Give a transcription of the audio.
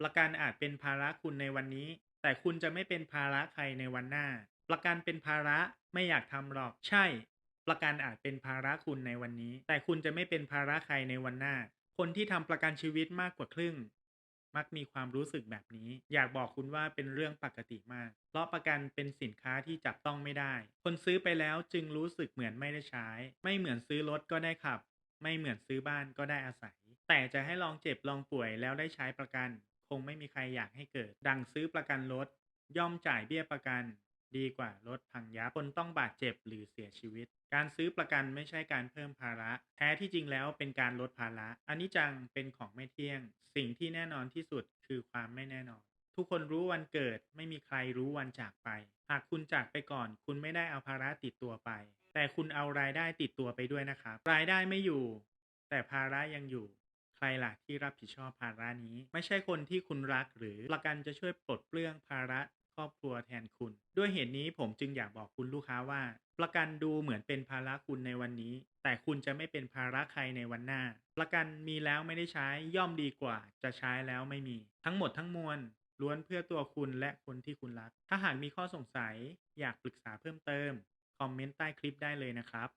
ประกันอาจเป็นภาระคุณในวันนี้ แต่คุณจะไม่เป็นภาระใครในวันหน้า ประกันเป็นภาระไม่อยากทำหรอก ใช่ ประกันอาจเป็นภาระคุณในวันนี้ แต่คุณจะไม่เป็นภาระใครในวันหน้า คนที่ทำประกันชีวิตมากกว่าครึ่ง มักมีความรู้สึกแบบนี้ อยากบอกคุณว่าเป็นเรื่องปกติมาก เพราะประกันเป็นสินค้าที่จับต้องไม่ได้ คนซื้อไปแล้วจึงรู้สึกเหมือนไม่ได้ใช้ ไม่เหมือนซื้อรถก็ได้ขับ ไม่เหมือนซื้อบ้านก็ได้อาศัย แต่จะให้ลองเจ็บลองป่วยแล้วได้ใช้ประกัน คงไม่มีใครอยากให้เกิด ดังซื้อประกันรถ ย่อมจ่ายเบี้ยประกัน ดีกว่ารถพังยับคนต้องบาดเจ็บหรือเสียชีวิต การซื้อประกันไม่ใช่การเพิ่มภาระ แท้ที่จริงแล้วเป็นการลดภาระอันนี้จังเป็นของไม่เที่ยง สิ่งที่แน่นอนที่สุดคือความไม่แน่นอน ทุกคนรู้วันเกิด ไม่มีใครรู้วันจากไป หากคุณจากไปก่อน คุณไม่ได้เอาภาระติดตัวไป แต่คุณเอารายได้ติดตัวไปด้วยนะครับ รายได้ไม่อยู่ แต่ภาระยังอยู่ ใครล่ะที่รับผิดชอบภาระนี้ ไม่ใช่คนที่คุณรักหรือประกันจะช่วยปลดเปลื้องภาระครอบครัวแทนคุณ ด้วยเหตุนี้ผมจึงอยากบอกคุณลูกค้าว่า ประกันดูเหมือนเป็นภาระคุณในวันนี้ แต่คุณจะไม่เป็นภาระใครในวันหน้า ประกันมีแล้วไม่ได้ใช้ย่อมดีกว่า จะใช้แล้วไม่มี ทั้งหมดทั้งมวลล้วนเพื่อตัวคุณและคนที่คุณรัก ถ้าหากมีข้อสงสัยอยากปรึกษาเพิ่มเติม คอมเมนต์ใต้คลิปได้เลยนะครับ